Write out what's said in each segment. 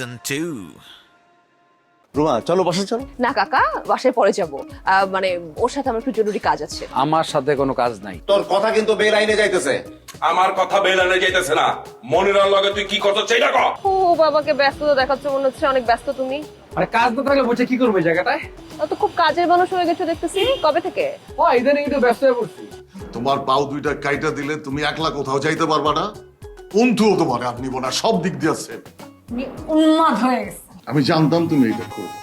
Season 2. Ruma চলো বসে চলো। না কাকা বাসায় পরে যাব। মানে ওর সাথে আমার একটু জরুরি কাজ আছে। আমার সাথে কোনো কাজ নাই। তোর কথা কিন্তু বেলাইনে যাইতেছে। আমার কথা বেলানে যাইতেছে না। মনিরার লগে তুই কি ও বাবাকে ব্যস্ত দেখাচ্ছ মনে হচ্ছে অনেক ব্যস্ত তুমি। আরে কাজ না থাকলে বসে কি করবে এই জায়গাটায়? তো খুব কাজের মানুষ হয়ে গেছো দেখতেছি। কবে থেকে? ও ইদানিং একটু ব্যস্ত হয়ে পড়ছি। তোমার পাও দুইটা কাইটা দিলে তুমি একলা কোথাও যাইতে পারবা না। বন্ধুও তোমার আর নিব না সব দিক দিয়ে আছে উন্মাদ হয়ে আমি জানতাম তুমি এটা করবে।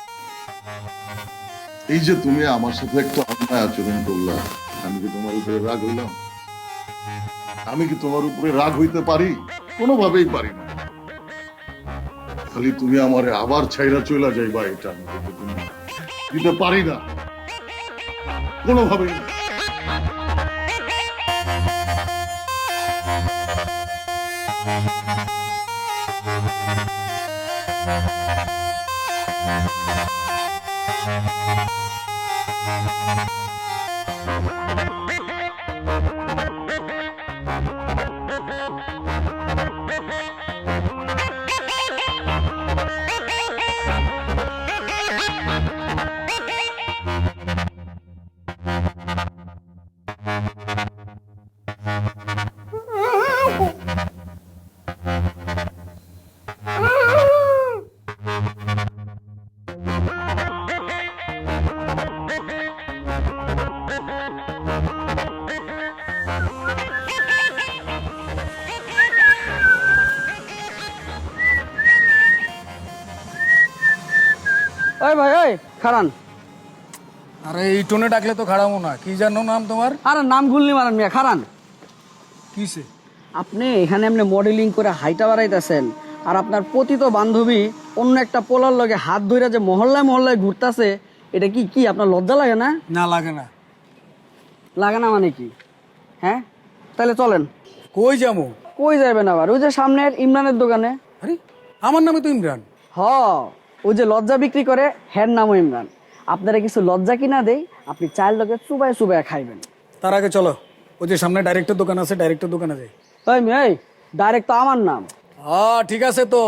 এই যে তুমি আমার সাথে একটু অন্যায় আচরণ করলা, আমি কি তোমার উপরে রাগ হইলাম? আমি কি তোমার উপরে রাগ হইতে পারি? কোনোভাবেই পারি না। খালি তুমি আমারে আবার ছাইরা চলে যাইবা, এটা আমি দিতে পারি না। কোনোভাবেই না। ওই ভাই ওই খারান আরে এই টোনে ডাকলে তো না। কি জানো নাম তোমার? আরে নাম ভুলনি মারান মিয়া খারান কিসে? আপনি এখানে এমনি মডেলিং করে হাইটা বাড়াইতেছেন আর আপনার পতিত বান্ধবী অন্য একটা পোলার লগে হাত ধইরা যে মহল্লায় মহল্লায় ঘুরতাছে এটা কি কি আপনার লজ্জা লাগে না? না লাগে না। লাগে না মানে কি? হ্যাঁ? তাহলে চলেন। কই যাব? কই যাবেন আবার? ওই যে সামনের ইমরানের দোকানে। আরে আমার নামে তো ইমরান। হ ওই যে লজ্জা বিক্রি করে হ্যার নামও ইমরান। আপনারা কিছু লজ্জা কিনা দেই আপনি চায়ের লগে চুবাই চুবাই খাইবেন। তার আগে চলো ওই যে সামনে ডাইরেক্টর দোকান আছে ডাইরেক্টর দোকানে যাই। ওই মেয়ে ডাইরেক্ট তো আমার নাম। হ্যাঁ ঠিক আছে তো।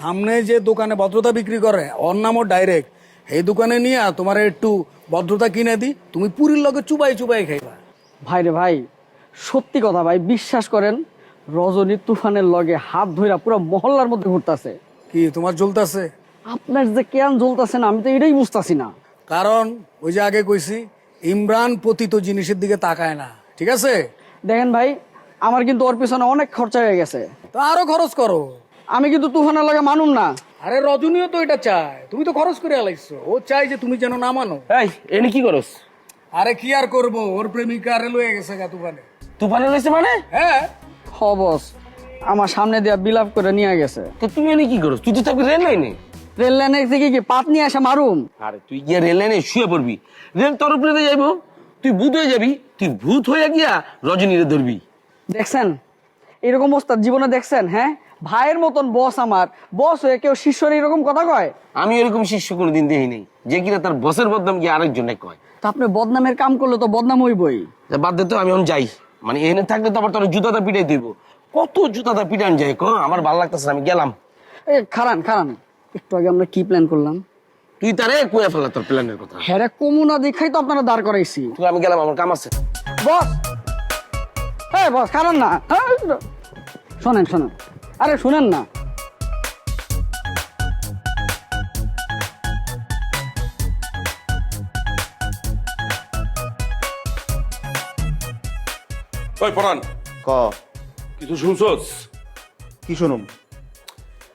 সামনে যে দোকানে ভদ্রতা বিক্রি করে ওর নামও ডাইরেক্ট এই দোকানে নিয়ে তোমার একটু ভদ্রতা কিনে দি তুমি পুরীর লগে চুবাই চুবাই খাইবা। ভাই রে ভাই সত্যি কথা ভাই বিশ্বাস করেন রজনী তুফানের লগে হাত ধইরা পুরো মহল্লার মধ্যে ঘুরতাছে। কি তোমার জ্বলতাছে? আপনার যে কেন জ্বলতাছে না আমি তো এটাই বুঝতাছি না। কারণ ওই যে আগে কইছি ইমরান পতিত জিনিসের দিকে তাকায় না ঠিক আছে? দেখেন ভাই আমার কিন্তু ওর পিছনে অনেক খরচা হয়ে গেছে। তো আরও খরচ করো। আমি কিন্তু তুফানের লগে মানুম না। আরে রজনীও তো এটা চায়। তুমি তো খরচ করে আলাইছো। ও চাই যে তুমি যেন না মানো। এই এনে কি করস? আরে কি আর করব? ওর প্রেমিকা আরে লয়ে গেছে গা তুফানে। তুফানে লইছে মানে? হ্যাঁ। খবস আমার সামনে দিয়া বিলাপ করে নিয়ে গেছে। তো তুমি এনে কি করস? তুই তো থাকবি রেল লাইনে রেল লাইনে থেকে কি পাত নিয়ে আসা মারুম? আরে তুই গিয়ে রেল লাইনে শুয়ে পড়বি। রেল তোর উপরে যাইবো। তুই ভূত হয়ে যাবি। তুই ভূত হয়ে গিয়া রজনীরে ধরবি। দেখছেন? এরকম অবস্থা জীবনে দেখছেন হ্যাঁ? ভাইয়ের মতন বস আমার। বস হয়ে কেউ শিষ্যর এরকম কথা কয়? আমি এরকম শিষ্য কোনোদিন দেখি নাই যে কিনা তার বসের বদনাম গিয়ে আরেকজনে কয়। তা আপনি বদনামের কাম করলে তো বদনাম হইবই। বাদ দে তো আমি এখন যাই। মানে এনে থাকলে তো আবার তোর জুতাটা পিটাই দিব। কত জুতাটা পিটান যায় ক আমার ভালো লাগতেছে আমি গেলাম। এ খারান খারান একটু আগে আমরা কি প্ল্যান করলাম? তুই তারে কুয়া ফেলা তোর প্ল্যানের কথা। হ্যাঁ কমুনা দেখাই তো আপনারা দাঁড় করাইছি। তুই আমি গেলাম আমার কাম আছে। বস হ্যাঁ বস খারান না। হ্যাঁ, শোনেন শোনেন। আরে শুনেন না। ওই পরান ক। কিছু শুনছস? কি শুনুম?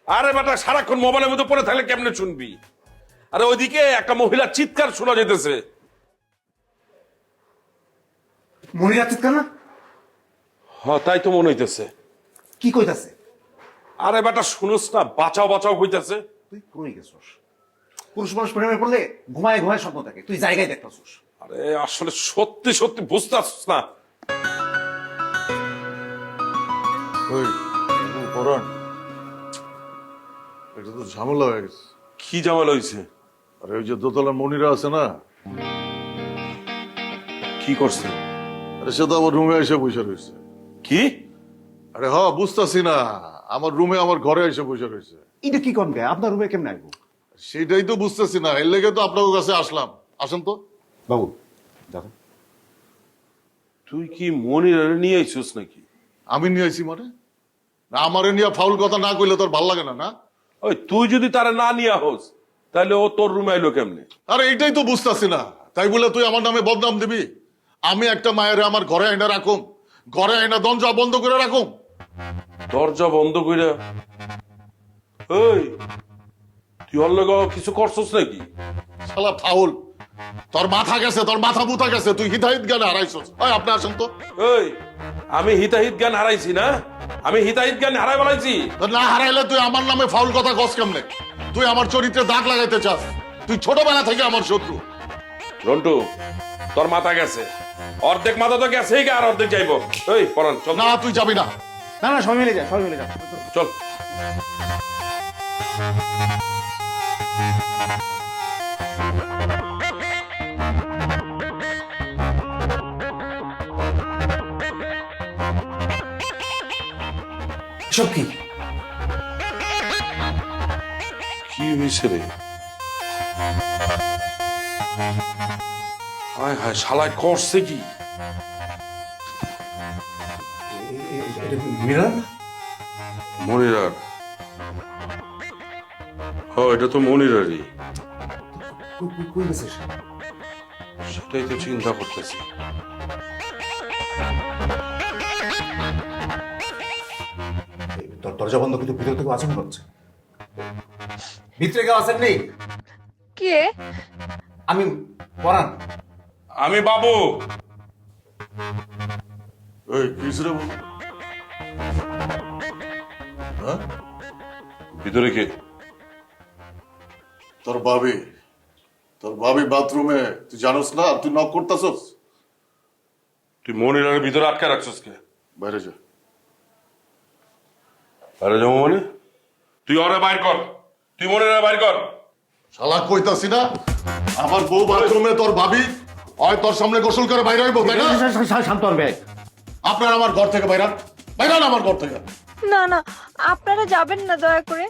আরে বেটা সারাক্ষণ মোবাইলের মধ্যে পড়ে থাকলে কেমনে শুনবি? আরে ওইদিকে একটা মহিলার চিৎকার শোনা যেতেছে মনিরা চিৎকার না? হ তাই তো মনে হইতেছে। কি কইতাছে? আরে বেটা শুনোস না বাঁচাও বাঁচাও কইতেছে। তুই কই গেছস? পুরুষ মানুষ প্রেমে পড়লে ঘুমায় ঘুমায় স্বপ্ন থাকে। তুই জায়গায় দেখতাছস। আরে আসলে সত্যি সত্যি বুঝতে পারছিস না ওই এটা তো ঝামেলা হয়ে গেছে। কি জামাল হয়েছে আরে ওই যে দোতলার মনিরা আছে না? কি করছে? আরে সে তো আমার রুমে এসে বসে রয়েছে। কি? আরে হ বুঝতাছি না। আমার রুমে আমার ঘরে এসে বসে রয়েছে। এটা কি কোন গায়ে আপনার রুমে কেমনে আইবো? সেটাই তো বুঝতেছি না। এর লেগে তো আপনার কাছে আসলাম। আসেন তো। বাবু দেখো তুই কি মনিরারে নিয়ে আইছিস নাকি? আমি নিয়ে আইছি মানে? না আমারে নিয়ে ফাউল কথা না কইলে তোর ভালো লাগে না না? ওই তুই যদি তারা না নিয়ে হোস তাহলে ও তোর রুমে আইলো কেমনে? আরে এইটাই তো বুঝতেছি না। তাই বলে তুই আমার নামে বদনাম দিবি? আমি একটা মায়ের আমার ঘরে আইনা রাখুম। ঘরে আইনা দরজা বন্ধ করে রাখুম। দরজা বন্ধ কইরা। ওই তুই ওর লগে কিছু করছস নাকি? শালা ফাউল তোর মাথা গেছে তোর মাথা বুথা গেছে তুই হিতাহিত জ্ঞান হারাইছস। ওই আপনি আসেন তো। ওই আমি হিতাহিত জ্ঞান হারাইছি না? আমি হিতাহিত জ্ঞান হারাই বলাইছি না হারাইলে তুই আমার নামে ফাউল কথা কস কেমনে? তুই আমার চরিত্রে দাগ লাগাইতে চাস। তুই ছোটবেলা থেকে আমার শত্রু। রন্টু তোর মাথা গেছে। অর্ধেক মাথা তো গেছে আর অর্ধেক যাইবো। ওই পরান না তুই যাবি না। না না সবাই মিলে যা সবাই মিলে যা। চল। সব কি? কি হয়েছে রে? হায় হায় শালায় করছে কি? মিরান মনিরার। হ এটা তো মনিরারই। কই গেছে সেটাই তো চিন্তা করতেছি। দরজা বন্ধ কিন্তু ভিতর থেকে আচরণ করছে। ভিতরে কেউ আছেন নেই? কে? আমি পরান আমি বাবু। এই হ্যাঁ? ভিতরে কে? তোর ভাবি। তোর ভাবি বাথরুমে তুই জানোস না? আর তুই নক করতেছস? তুই ভিতরে আটকে রাখছিস কে? বাইরে যা। আরে যাব মানে? তুই ওরে বাইর কর। তুই মনিরারে বাইর কর। শালা কইতাছি না? আমার বউ বাথরুমে তোর ভাবি হয় তোর সামনে গোসল করে বাইরে হইব তাই না? শান্ত হন ভাই আপনার আমার ঘর থেকে বাইরান। বাইরান আমার ঘর থেকে। না না আপনারা যাবেন না দয়া করে।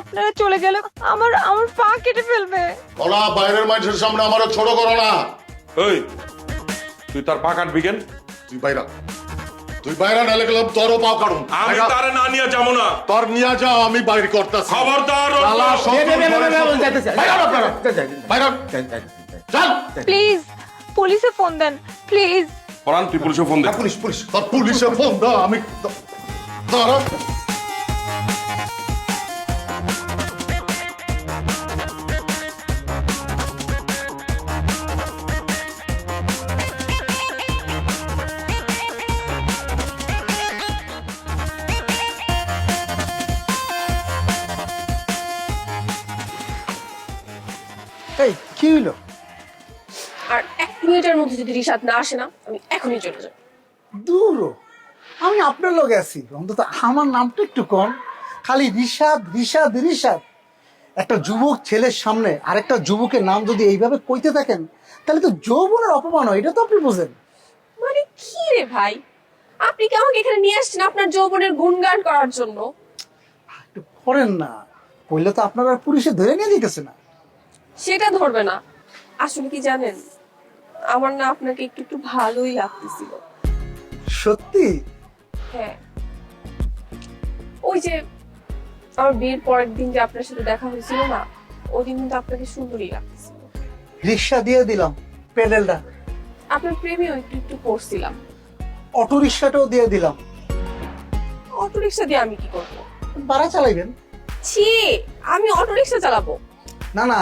আপনারা চলে গেলে আমার আমার পা কেটে ফেলবে। ওরা বাইরের মানুষের সামনে আমারও ছোট করো না। ওই তুই তার পা কাটবি কেন? তুই বাইরা। তুই বাইরা নালে গেলাম তোরও পাও কাটুন আমি তারে না নিয়ে যাব না। তোর নিয়ে যা আমি বাইর করতেছি। খবরদার শালা আপনারা বাইরান চল। প্লিজ পুলিশে ফোন দেন প্লিজ। পরান তুই পুলিশে ফোন দে। Police police. তোর পুলিশে ফোন দাও আমি দাঁড়া এই কি হইল? আর এক মিনিটের মধ্যে যদি রিসাদ না আসে না আমি এখনই চলে যাব। দূর আমি আপনার লোক আছি। অন্তত আমার নামটা একটু কম। খালি রিশাদ রিশাদ রিশাদ। একটা যুবক ছেলের সামনে আরেকটা যুবকের নাম যদি এইভাবে কইতে থাকেন তাহলে তো যৌবনের অপমান হয় এটা তো আপনি বোঝেন। মানে কি রে ভাই? আপনি কি আমাকে এখানে নিয়ে আসছেন আপনার যৌবনের গুণগান করার জন্য? একটু করেন না। কইলে তো আপনারা পুলিশে ধরে নিয়ে যেতেছে না। সেটা ধরবে না। আসলে কি জানেন? আমার না আপনাকে একটু একটু ভালোই লাগতেছিল। সত্যি? হ্যাঁ। ওই যে আমার বিয়ের পরের দিন যে আপনার সাথে দেখা হয়েছিল না ওই দিন কিন্তু আপনাকে সুন্দরই লাগতেছিল। রিক্সা দিয়ে দিলাম পেডেলটা। আপনার প্রেমেও একটু একটু পড়ছিলাম অটো রিক্সাটাও দিয়ে দিলাম। অটো রিক্সা দিয়ে আমি কি করব? বাড়া চালাইবেন? ছি আমি অটো রিক্সা চালাবো। না না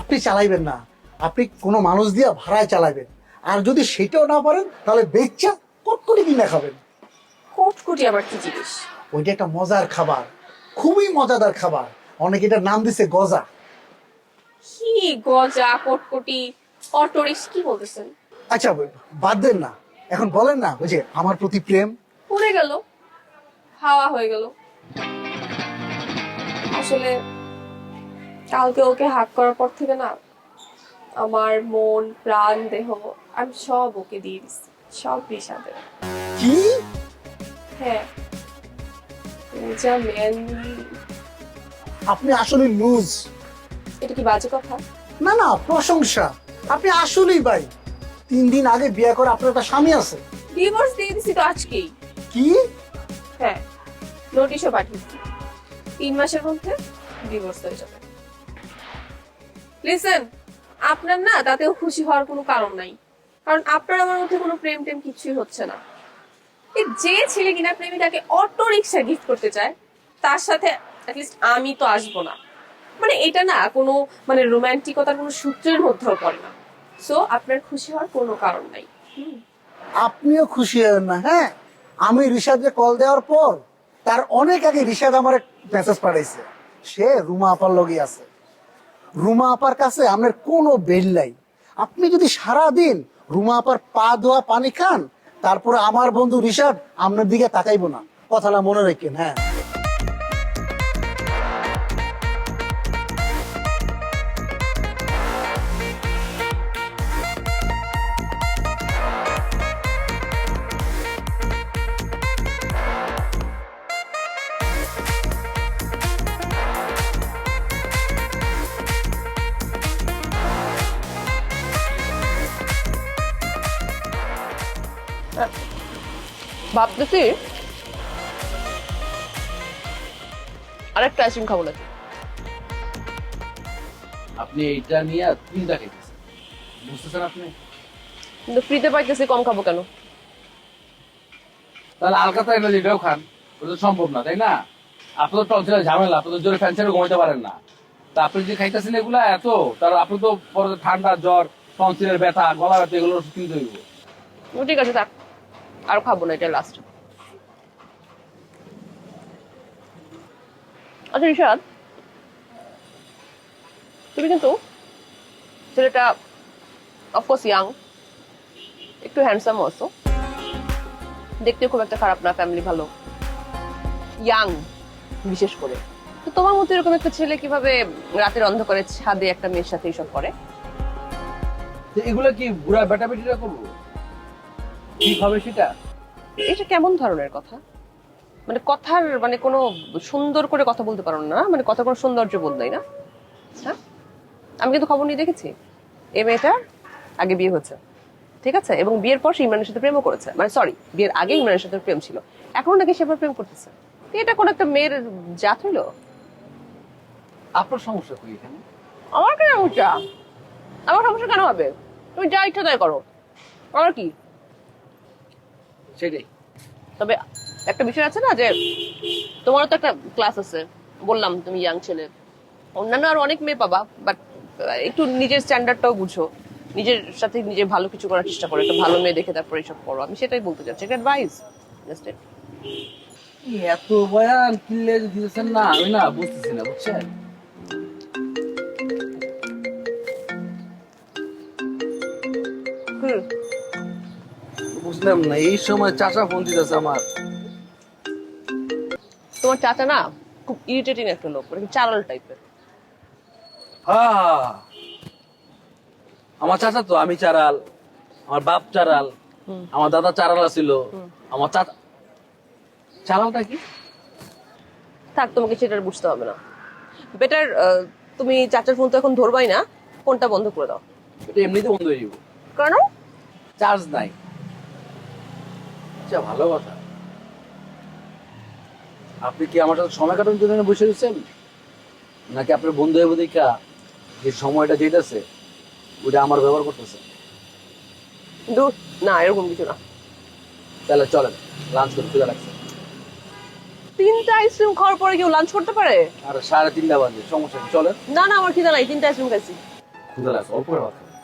আপনি চালাইবেন না। আপনি কোনো মানুষ দিয়ে ভাড়ায় চালাবেন আর যদি সেটাও না পারেন তাহলে বেচ্চা কটকটি কিনে খাবেন। কোটকুটি আবার কি জিনিস? ওইটা একটা মজার খাবার খুবই মজাদার খাবার। অনেকে এটার নাম দিছে গজা। কি গজা কোটকুটি অটো কি বলতেছেন? আচ্ছা বাদ দেন না। এখন বলেন না ওই যে আমার প্রতি প্রেম। পড়ে গেল। হাওয়া হয়ে গেল। আসলে কালকে ওকে হাক করার পর থেকে না আমার মন প্রাণ দেহ আমি সব ওকে দিয়ে দিচ্ছি সব বিষাদে কি? আপনি আসলে লুজ। এটা কি বাজে কথা? না না প্রশংসা। আপনি আসলেই ভাই তিন দিন আগে বিয়ে করে আপনার একটা স্বামী আছে। ডিভোর্স দিয়ে দিছি তো আজকেই। কি? হ্যাঁ নোটিশও পাঠিয়েছি। তিন মাসের মধ্যে ডিভোর্স হয়ে যাবে। লিসেন আপনার না তাতেও খুশি হওয়ার কোনো কারণ নাই। কারণ আপনার আমার মধ্যে কোনো প্রেম টেম কিছুই হচ্ছে না। যে ছেলে কিনা প্রেমিকাকে অটো রিক্সা গিফট করতে চায়, তার সাথে আমি তো আসব না। মানে এটা না কোনো মানে রোমান্টিকতার কোনো সূত্রের মধ্যেও পড়ে না। সো আপনার খুশি হওয়ার কোনো কারণ নাই। আপনিও খুশি হবেন না হ্যাঁ? আমি রিশাদকে কল দেওয়ার পর, তার অনেক আগে রিশাদ আমার মেসেজ পাঠাইছে। সে রুমা আপার লগে আছে। রুমা আপার কাছে আপনার কোনো বেল নাই। আপনি যদি সারা দিন রুমা আপার পা ধোয়া পানি খান তারপরে আমার বন্ধু ঋষভ আপনার দিকে তাকাইবো না। কথাটা মনে রাখেন হ্যাঁ। ভাবতেছি আরেকটা আইসক্রিম খাব নাকি? আপনি এইটা নিয়ে তিনটা খেতেছেন। বুঝতেছেন আপনি? কিন্তু ফ্রিতে পাইতেছি কম খাব কেন? তাহলে আলকাতা এনে এটাও খান ওটা সম্ভব না তাই না? আপনি তো টনসিলের ঝামেলা আপনি তো জোরে ফ্যান ছেড়ে ঘুমাইতে পারেন না। তা আপনি যে খাইতেছেন এগুলা এত তার আপনি তো পরে ঠান্ডা জ্বর টনসিলের ব্যথা গলা ব্যথা এগুলো কিনতে হইব। ও, ঠিক আছে থাক। আর খাব না, এটা লাস্ট আচ্ছা রিশাদ তুমি কিন্তু ছেলেটা অফকোর্স ইয়াং একটু হ্যান্ডসাম অলসো দেখতে খুব একটা খারাপ না ফ্যামিলি ভালো। ইয়াং বিশেষ করে। তো তোমার মতো এরকম একটা ছেলে কীভাবে রাতের অন্ধকারে ছাদে একটা মেয়ের সাথে এইসব করে? এগুলো কি বুড়া বেটা বেটিরা করব? ঠিক হবে সেটা? এটা কেমন ধরনের কথা? মানে কথার মানে কোনো সুন্দর করে কথা বলতে পারো না মানে কথা কোনো সৌন্দর্য বোধ নাই না? হ্যাঁ? আমি কিন্তু খবর নিয়ে দেখেছি। এ মেয়েটার আগে বিয়ে হচ্ছে ঠিক আছে? এবং বিয়ের পর সে ইমরানের সাথে প্রেমও করেছে। মানে সরি বিয়ের আগে ইমরানের সাথে প্রেম ছিল। এখন নাকি সে প্রেম করতেছে। এটা কোন একটা মেয়ের জাত হইল? আপনার সমস্যা কি এখানে? আমার কেন সমস্যা? আমার সমস্যা কেন হবে? তুমি যা ইচ্ছা তাই করো। আমার কি? সেটাই। তবে একটা বিষয় আছে না যে তোমারও তো একটা ক্লাস আছে বললাম তুমি ইয়াং ছেলে। অন্যান্য আর অনেক মেয়ে পাবা বাট একটু নিজের স্ট্যান্ডার্ডটাও বুঝো। নিজের সাথে নিজে ভালো কিছু করার চেষ্টা করো একটা ভালো মেয়ে দেখে তারপর এইসব করো। আমি সেটাই বলতে চাচ্ছি একটা অ্যাডভাইস জাস্ট এত বয়ান কিনলে দিতেছেন না আমি না বুঝতেছি না বুঝছেন? বুঝলাম না এই সময় চাচা ফোন দিতেছে আমার। তোমার চাচা না খুব ইরিটেটিং একটা লোক মানে চালাল টাইপের হ্যাঁ আমার চাচা তো আমি চারাল আমার বাপ চারাল আমার দাদা চারাল ছিল আমার চাচা চারালটা কি? থাক তোমাকে সেটা বুঝতে হবে না। বেটার তুমি চাচার ফোন তো এখন ধরবাই না ফোনটা বন্ধ করে দাও। এটা এমনিতে বন্ধ হয়ে যাব কেন? চার্জ নাই। আচ্ছা ভালো কথা। আপনি কি আমার সাথে সময় কাটানোর জন্য বসে রয়েছেন? নাকি আপনার বন্ধু হয়ে দেখা যে সময়টা যেতেছে ওটা আমার ব্যবহার করতেছে? দূর না এরকম কিছু না। তাহলে চলেন লাঞ্চ করে ক্ষুদা লাগছে তিনটা আইসক্রিম খাওয়ার পরে কেউ লাঞ্চ করতে পারে? আর সাড়ে তিনটা বাজে সমস্যা কি চলেন। না না আমার খিদা নাই তিনটা আইসক্রিম খাইছি। ক্ষুদা লাগছে অল্প করে ভাত খাবেন।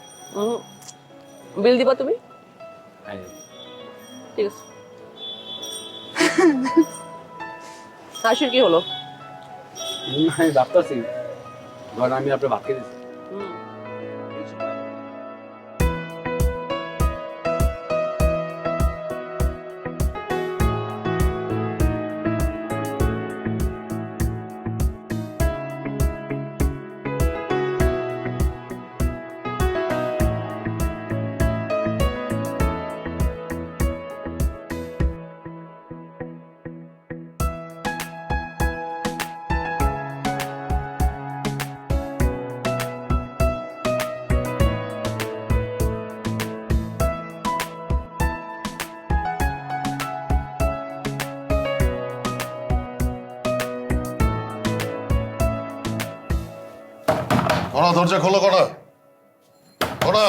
বিল দিবা তুমি? ঠিক আছে। হাসির কি হলো? আমি ভাবতেছি ঘরে আমি আপনার ভাত খেয়েছি হুম। কড়া দরজা খোলো কড়া কড়া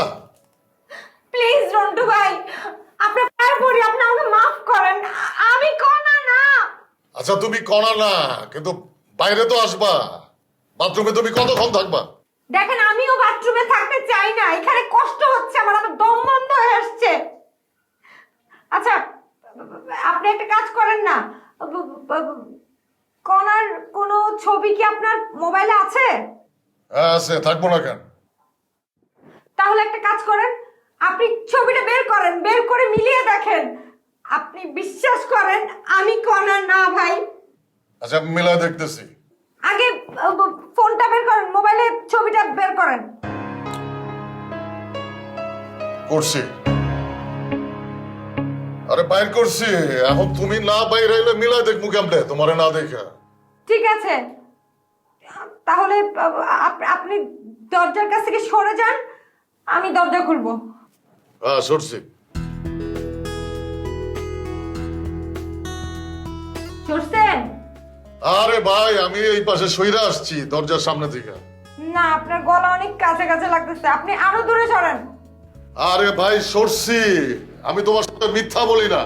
প্লিজ রন্টু ভাই আপনার পায়ে পড়ি আপনি আমাকে মাফ করেন। আমি কনা না। আচ্ছা তুমি কড়া না কিন্তু বাইরে তো আসবা। বাথরুমে তুমি কতক্ষণ থাকবা? দেখেন আমিও বাথরুমে থাকতে চাই না। এখানে কষ্ট হচ্ছে আমার আমার দম বন্ধ হয়ে আসছে। আচ্ছা আপনি একটা কাজ করেন না। কনার কোনো ছবি কি আপনার মোবাইলে আছে? আছে থাকব না কেন? তাহলে একটা কাজ করেন আপনি ছবিটা বের করেন বের করে মিলিয়ে দেখেন। আপনি বিশ্বাস করেন আমি কনা না ভাই। আচ্ছা মিলাই দেখতেছি। আগে ফোনটা বের করেন মোবাইলে ছবিটা বের করেন। করছি। আরে বাইর করছি। এখন তুমি না বাইরে এলে মিলাই দেখব কেমনে? তোমারে না দেখা। ঠিক আছে। তাহলে আপনি দরজার কাছ থেকে সরে যান আমি দরজা খুলবো। হ্যাঁ সরছি। সরছেন? আরে ভাই আমি এই পাশে সইরা আসছি দরজার সামনে থেকে। না আপনার গলা অনেক কাছে কাছে লাগতেছে আপনি আরও দূরে সরেন। আরে ভাই সরছি। আমি তোমার সাথে মিথ্যা বলি না।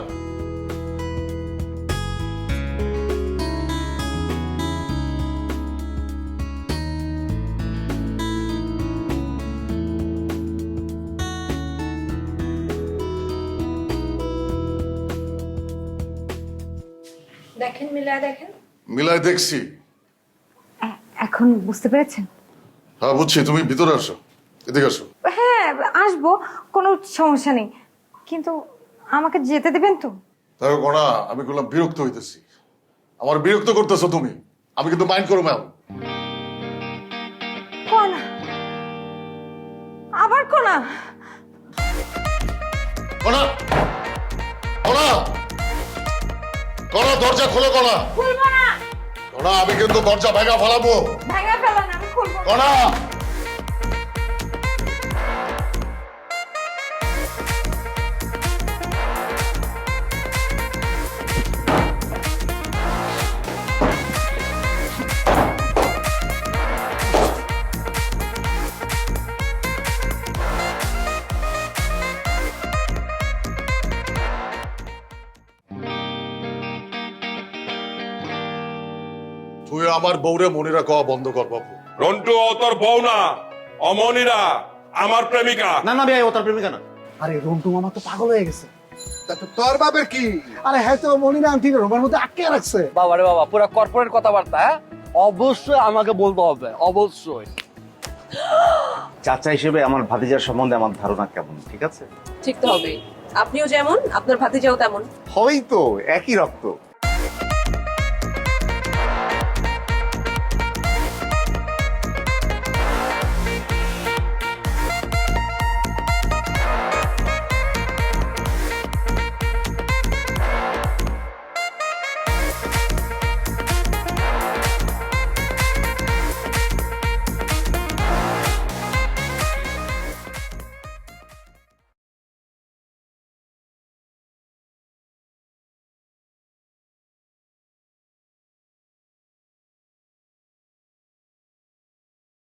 মিলাই দেখছি। এখন বুঝতে পেরেছেন? হ্যাঁ বুঝছি তুমি ভিতরে আসো এদিকে আসো। হ্যাঁ আসব কোনো সমস্যা নেই। কিন্তু আমাকে যেতে দেবেন তো? দেখো কোনা আমি বললাম বিরক্ত হইতেছি। আমার বিরক্ত করতেছো তুমি। আমি কিন্তু মাইন্ড করো ম্যাম কোনা আবার কোনা। কোনা কোনা কোনা দরজা খোলো কোনা। খুলবো না। কোনা আমি কিন্তু দরজা ভেঙা ফেলাবো ভেঙে ফেলেন আমি খুলবো না। আমার বউরে মনিরা কওয়া বন্ধ কর বাবু রন্টু ও তোর বউ না। অমনিরা আমার প্রেমিকা। না না ভাই ও তার প্রেমিকা না। আরে রন্টু মামা তো পাগল হয়ে গেছে। তোর বাপের কি? আরে হ্যাঁ তো মনিরা ঠিক রোমার মধ্যে আটকে রাখছে। বাবা রে বাবা পুরো কর্পোরেট কথাবার্তা হ্যাঁ? অবশ্যই আমাকে বলতে হবে অবশ্যই। চাচা হিসেবে আমার ভাতিজার সম্বন্ধে আমার ধারণা কেমন ঠিক আছে? ঠিক তো হবে আপনিও যেমন আপনার ভাতিজাও তেমন। হবেই তো একই রক্ত।